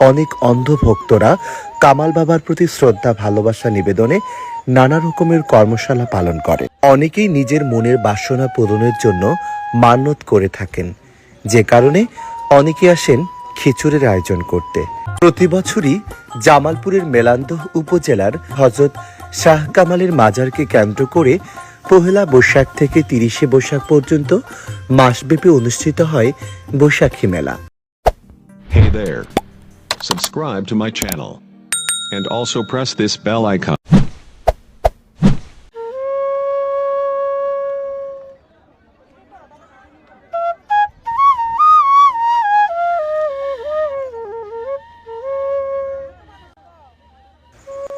অনেক অন্ধ ভক্তরা কামাল বাবার প্রতি শ্রদ্ধা, ভালোবাসা নিবেদনে নানা রকমের কর্মশালা পালন করে। অনেকেই নিজের মনের বাসনা পূরণের জন্য মান্যত করে থাকেন। যে কারণে অনেকে আসেন খিচুড়ির আয়োজন করতে। প্রতি বছরই জামালপুরের মেলান্দহ উপজেলার হজরত শাহ কামালের মাজারকে কেন্দ্র করে পহেলা বৈশাখ থেকে তিরিশে বৈশাখ পর্যন্ত মাসব্যাপী অনুষ্ঠিত হয় বৈশাখী মেলা। Hey there. Subscribe to my channel. And also press this bell icon.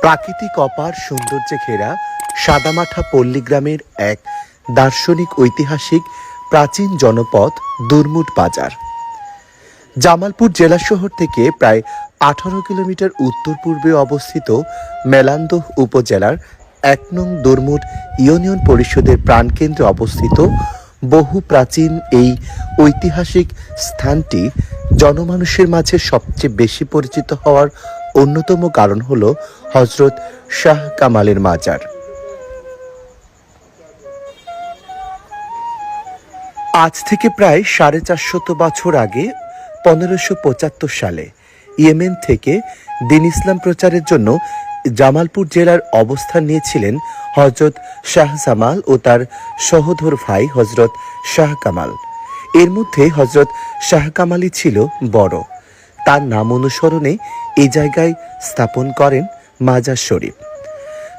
প্রাকৃতিক অপার সৌন্দর্যে ঘেরা সাদামাঠা পল্লী গ্রামের এক দার্শনিক ঐতিহাসিক প্রাচীন জনপদ দুর্মুট বাজার জামালপুর জেলা শহর থেকে প্রায় আঠারো কিলোমিটার উত্তর পূর্বে অবস্থিত মেলান্দহ উপজেলার এক নং দুর্মুট ইউনিয়ন পরিষদের প্রাণকেন্দ্রে অবস্থিত বহু প্রাচীন এই ঐতিহাসিক স্থানটি জনমানুষের মাঝে সবচেয়ে বেশি পরিচিত হওয়ার অন্যতম কারণ হল হজরত শাহ কামালের মাজার। আজ থেকে প্রায় সাড়ে চারশত বছর আগে পনেরোশো পঁচাত্তর সালে ইয়েমেন থেকে দিন ইসলাম প্রচারের জন্য জামালপুর জেলার অবস্থান নিয়েছিলেন হজরত শাহ জামাল ও তার সহোদর ভাই হজরত শাহ কামাল। এর মধ্যে হজরত শাহ কামালই ছিল বড়। তার নাম অনুসরণে এই জায়গায় স্থাপন করেন মাজার শরীফ।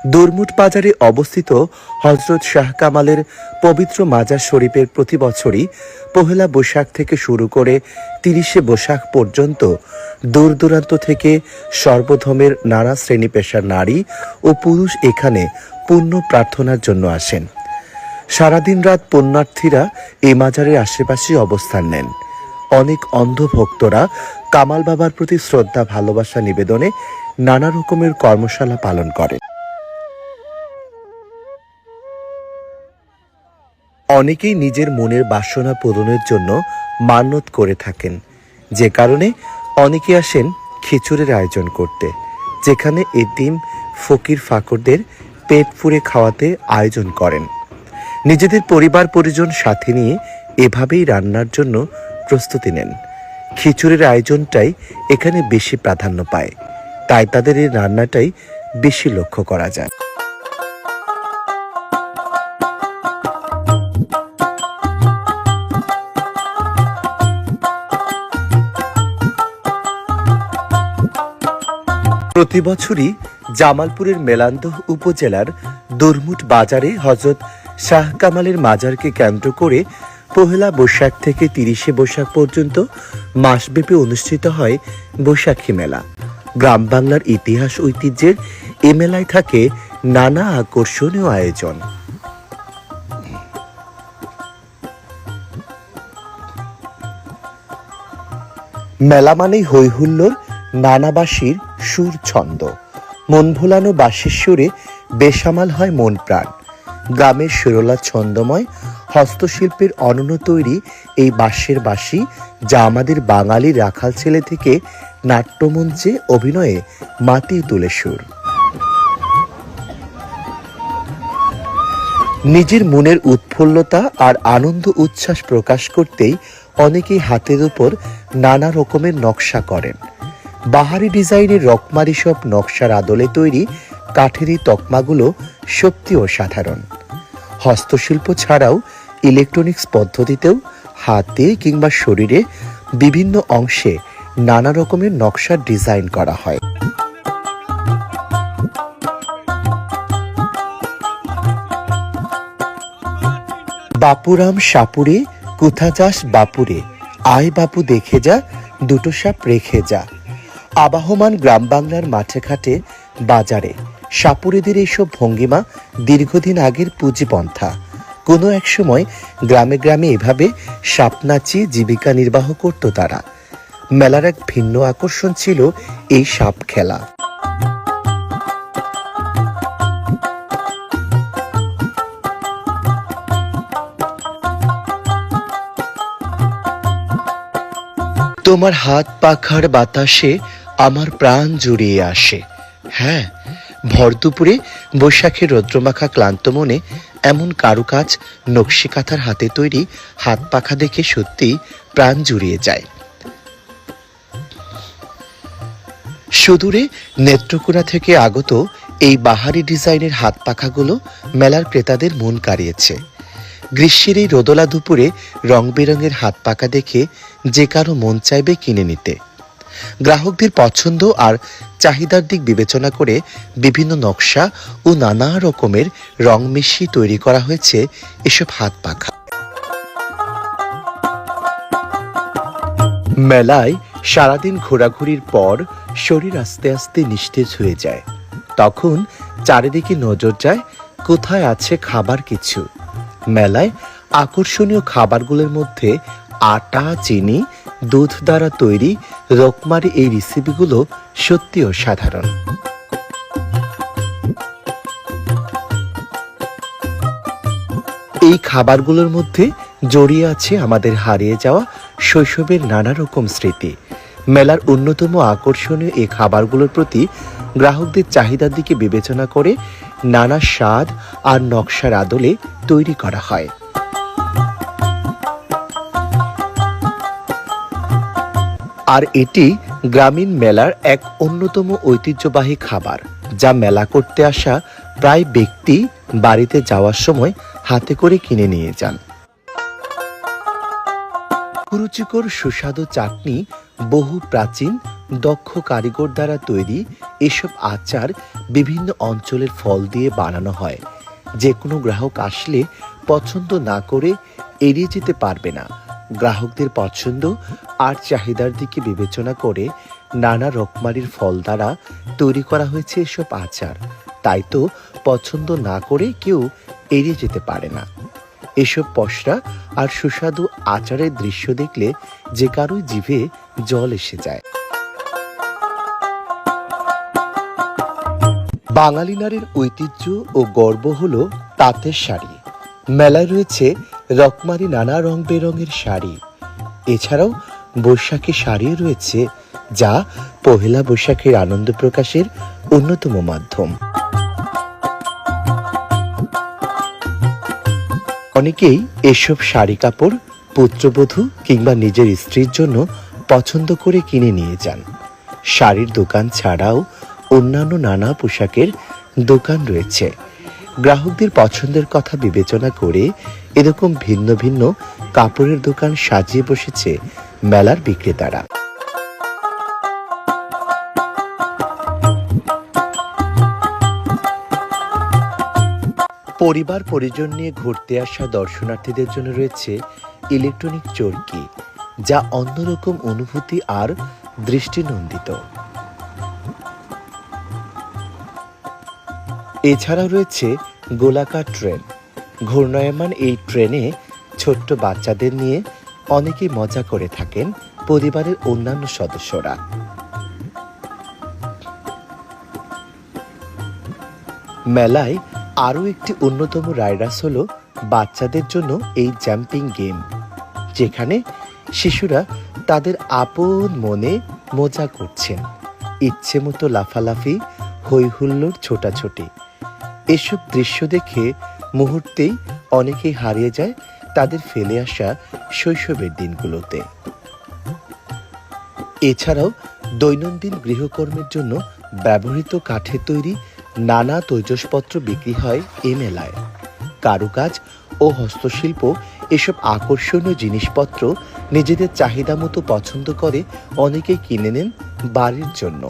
দুর্মুট বাজারে অবস্থিত হজরত শাহ কামালের পবিত্র মাজার শরীফের প্রতি বছরই পহেলা বৈশাখ থেকে শুরু করে তিরিশে বৈশাখ পর্যন্ত দূর দূরান্ত থেকে সর্বধর্মের নানা শ্রেণি পেশার নারী ও পুরুষ এখানে পুণ্য প্রার্থনার জন্য আসেন। সারাদিন রাত পুণ্যার্থীরা এই মাজারের আশেপাশে অবস্থান নেন। অনেক অন্ধ ভক্তরা কামাল বাবার প্রতি শ্রদ্ধা, ভালোবাসা নিবেদনে নানা রকমের কর্মশালা পালন করে অনেকেই নিজের মনের বাসনা পূরণের জন্য মান্যত করে থাকেন। যে কারণে অনেকে আসেন খিচুড়ির আয়োজন করতে, যেখানে এতিম ফকির ফাকরদের পেট পুড়ে খাওয়াতে আয়োজন করেন। নিজেদের পরিবার পরিজন সাথে নিয়ে এভাবেই রান্নার জন্য প্রস্তুতি নেন। খিচুড়ির আয়োজনটাই এখানে বেশি প্রাধান্য পায়। তাই তাদের এই রান্নাটাই বেশি লক্ষ্য করা যায়। প্রতি বছরই জামালপুরের মেলান্দহ উপজেলার দুর্মুট বাজারে হজরত শাহ কামালের মাজারকে কেন্দ্র করে পহেলা বৈশাখ থেকে তিরিশে বৈশাখ পর্যন্ত মাসব্যাপী অনুষ্ঠিত হয় বৈশাখী মেলা। গ্রাম বাংলার ইতিহাস ঐতিহ্যের এ মেলায় থাকে নানা আকর্ষণীয় আয়োজন। মেলা মানেই হৈহুল্লোর, নানাবাসীর সুর ছন্দ। মন ভোলানো বাঁশির সুরে বেসামাল হয় মন প্রাণ। গ্রামের সুরলা ছন্দময় হস্তশিল্পের অনন্য তৈরি এই বাঁশের বাঁশি যা আমাদের বাঙালি রাখাল ছেলে থেকে নাট্যমঞ্চে অভিনয়ে মাতিয়ে তুলে সুর। নিজের মনের উৎফুল্লতা আর আনন্দ উচ্ছ্বাস প্রকাশ করতেই অনেকেই হাতের উপর নানা রকমের নকশা করেন। বাহারি ডিজাইনের রকমারি সব নকশার আদলে তৈরি কাঠের এই তকমাগুলো সত্যি ও সাধারণ। হস্তশিল্প ছাড়াও ইলেকট্রনিক্স পদ্ধতিতেও হাতে কিংবা শরীরে বিভিন্ন অংশে নানা রকমের নকশার ডিজাইন করা হয়। বাপুরাম সাপুরে কোথা যাস বাপুরে, আয় বাপু দেখে যা, দুটো সাপ রেখে যা। আবাহমান গ্রাম বাংলার মাঠে ঘাটে বাজারে সাপুরেদের এইসব ভঙ্গিমা দীর্ঘদিন আগের পুঁজিপন্থা। কোনো এক সময় গ্রামে গ্রামে এভাবে সাপ নাচিয়ে জীবিকা নির্বাহ করত তারা। মেলার এক ভিন্ন আকর্ষণ ছিল এই সাপ খেলা। তোমার হাত পাখার বাতাসে আমার প্রাণ জুড়িয়ে আসে। হ্যাঁ ভর দুপুরে বৈশাখের রৌদ্রমাখা ক্লান্ত মনে এমন কারুকাজ নকশি কাঁথার হাতে তৈরি হাত পাখা দেখে সত্যি প্রাণ জুড়িয়ে যায়। সুদূরে নেত্রকোনা থেকে আগত এই বাহারি ডিজাইনের হাত পাখাগুলো মেলার ক্রেতাদের মন কাড়িয়েছে। গ্রীষ্মের এই রোদলা দুপুরে রং বেরঙের হাত পাখা দেখে যে কারও মন চাইবে কিনে নিতে। গ্রাহকদের পছন্দ আর চাহিদার দিক বিবেচনা করে বিভিন্ন নকশা ও নানা রকমের রং মিশিয়ে তৈরি করা হয়েছে এসব হাত পাখা। মেলায় সারাদিন ঘোরাঘুরির পর শরীর আস্তে আস্তে নিস্তেজ হয়ে যায়। তখন চারিদিকে নজর যায় কোথায় আছে খাবার কিছু। মেলায় আকর্ষণীয় খাবারগুলোর মধ্যে আটা, চিনি, দুধ দ্বারা তৈরি রকমারি এই রেসিপিগুলো সত্যি অসাধারণ এই খাবারগুলোর মধ্যে জড়িয়ে আছে আমাদের হারিয়ে যাওয়া শৈশবের নানা রকম স্মৃতি। মেলার অন্যতম আকর্ষণীয় এই খাবারগুলোর প্রতি গ্রাহকদের চাহিদার দিকে বিবেচনা করে নানা স্বাদ আর নকশার আদলে তৈরি করা হয়। আর এটি গ্রামীণ মেলার এক অন্যতম ঐতিহ্যবাহী খাবার, যা মেলা করতে আসা প্রায় ব্যক্তি বাড়িতে যাওয়ার সময় হাতে করে কিনে নিয়ে যান। রুচিকর সুস্বাদু চাটনি বহু প্রাচীন, দক্ষ কারিগর দ্বারা তৈরি এসব আচার বিভিন্ন অঞ্চলের ফল দিয়ে বানানো হয়। যে কোনো গ্রাহক আসলে পছন্দ না করে এড়িয়ে যেতে পারবে না। গ্রাহকদের পছন্দ আর চাহিদার দিকে বিবেচনা করে নানা রকমারির ফল দ্বারা তৈরি করা হয়েছে এসব আচার। তাই তো পছন্দ না করে কেউ এড়িয়ে যেতে পারে না। এসব পশরা আর সুস্বাদু আচারের দৃশ্য দেখলে যে কারোই জিভে জল এসে যায়। বাঙালি নারীর ঐতিহ্য ও গর্ব হলো তাঁতের শাড়ি। মেলায় রয়েছে রকমারি নানা রং বেরঙের শাড়ি। এছাড়াও বৈশাখী শাড়িও রয়েছে, যা পহেলা বৈশাখের আনন্দ প্রকাশের অন্যতম মাধ্যম। অনেকেই এসব শাড়ি কাপড় পুত্রবধূ কিংবা নিজের স্ত্রীর জন্য পছন্দ করে কিনে নিয়ে যান। শাড়ির দোকান ছাড়াও অন্যান্য নানা পোশাকের দোকান রয়েছে। গ্রাহকদের পছন্দের কথা বিবেচনা করে এরকম ভিন্ন ভিন্ন কাপড়ের দোকান সাজিয়ে বসেছে মেলার বিক্রেতারা। পরিবার পরিজন নিয়ে ঘুরতে আসা দর্শনার্থীদের জন্য রয়েছে ইলেকট্রনিক চরকি, যা অন্যরকম অনুভূতি আর দৃষ্টিনন্দিত। এছাড়াও রয়েছে গোলাকার ট্রেন। ঘূর্ণায়মান এই ট্রেনে ছোট্ট বাচ্চাদের নিয়ে অনেকেই মজা করে থাকেন পরিবারের অন্যান্য সদস্যরা। মেলায় আরও একটি অন্যতম রাইডার্স হল বাচ্চাদের জন্য এই জাম্পিং গেম, যেখানে শিশুরা তাদের আপন মনে মজা করছেন। ইচ্ছে মতো লাফালাফি হই হুল্লোড় ছোটাছুটি। এসব দৃশ্য দেখে মুহূর্তেই অনেকেই হারিয়ে যায় তাদের ফেলে আসা শৈশবের দিনগুলোতে। এছাড়াও দৈনন্দিন গৃহকর্মের জন্য ব্যবহৃত কাঠে তৈরি নানা তৈজসপত্র বিক্রি হয় এ মেলায় কারুকাজ ও হস্তশিল্প এসব আকর্ষণীয় জিনিসপত্র নিজেদের চাহিদা মতো পছন্দ করে অনেকেই কিনে নেন বাড়ির জন্য।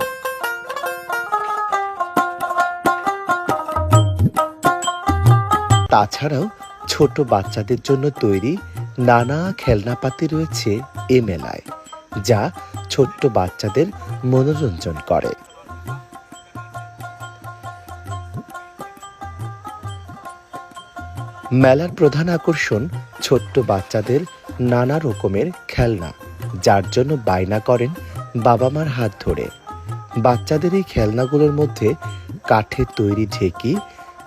তাছাড়াও ছোট বাচ্চাদের জন্য তৈরি নানা খেলনাপাতি রয়েছে এ মেলায় যা ছোট্ট বাচ্চাদের মনোরঞ্জন করে। মেলার প্রধান আকর্ষণ ছোট্ট বাচ্চাদের নানা রকমের খেলনা, যার জন্য বায়না করেন বাবা মার হাত ধরে। বাচ্চাদের এই খেলনাগুলোর মধ্যে কাঠের তৈরি ঢেকি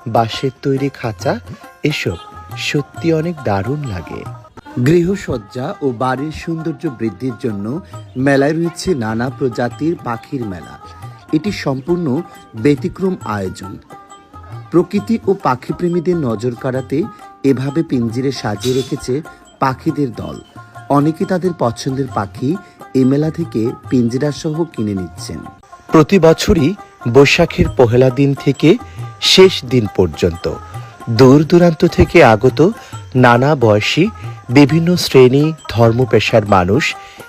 বাঁশের তৈরি খাঁচা, এসব সত্যি অনেক দারুণ লাগে। গৃহসজ্জা ও বাড়ির সৌন্দর্য বৃদ্ধির জন্য মেলায় রয়েছে নানা প্রজাতির পাখির মেলা। এটি সম্পূর্ণ ব্যতিক্রম আয়োজন। প্রকৃতি ও পাখিপ্রেমীদের নজর কাড়াতে এভাবে পিঞ্জিরে সাজিয়ে রেখেছে পাখিদের দল। অনেকে তাদের পছন্দের পাখি এ মেলা থেকে পিঞ্জিরা সহ কিনে নিচ্ছেন। প্রতি বছরই বৈশাখের পহেলা দিন থেকে শেষ দিন পর্যন্ত। দূর দূরান্ত থেকে আগত নানা বয়সী, বিভিন্ন শ্রেণি, ধর্মপেশার মানুষ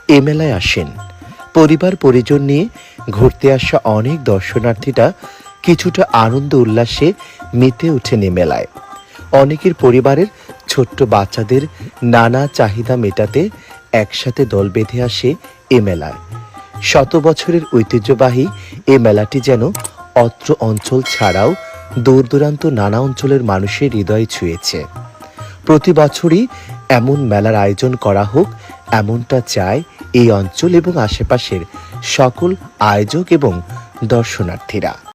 এ মেলায় আসেন। পরিবার পরিজন নিয়ে ঘুরতে আসা অনেক দর্শনার্থীরা কিছুটা আনন্দ উল্লাসে মেতে ওঠেন এ মেলায় অনেকের পরিবারের ছোট্ট বাচ্চাদের নানা চাহিদা মেটাতে একসাথে দল বেঁধে আসে এ মেলায় শত বছরের ঐতিহ্যবাহী এ মেলাটি যেন অত্র অঞ্চল ছাড়াও দূর দূরান্ত নানা অঞ্চলের মানুষের হৃদয় ছুঁয়েছে। প্রতি বছরই এমন মেলার আয়োজন করা হোক, এমনটা চায় এই অঞ্চল এবং আশেপাশের সকল আয়োজক এবং দর্শনার্থীরা।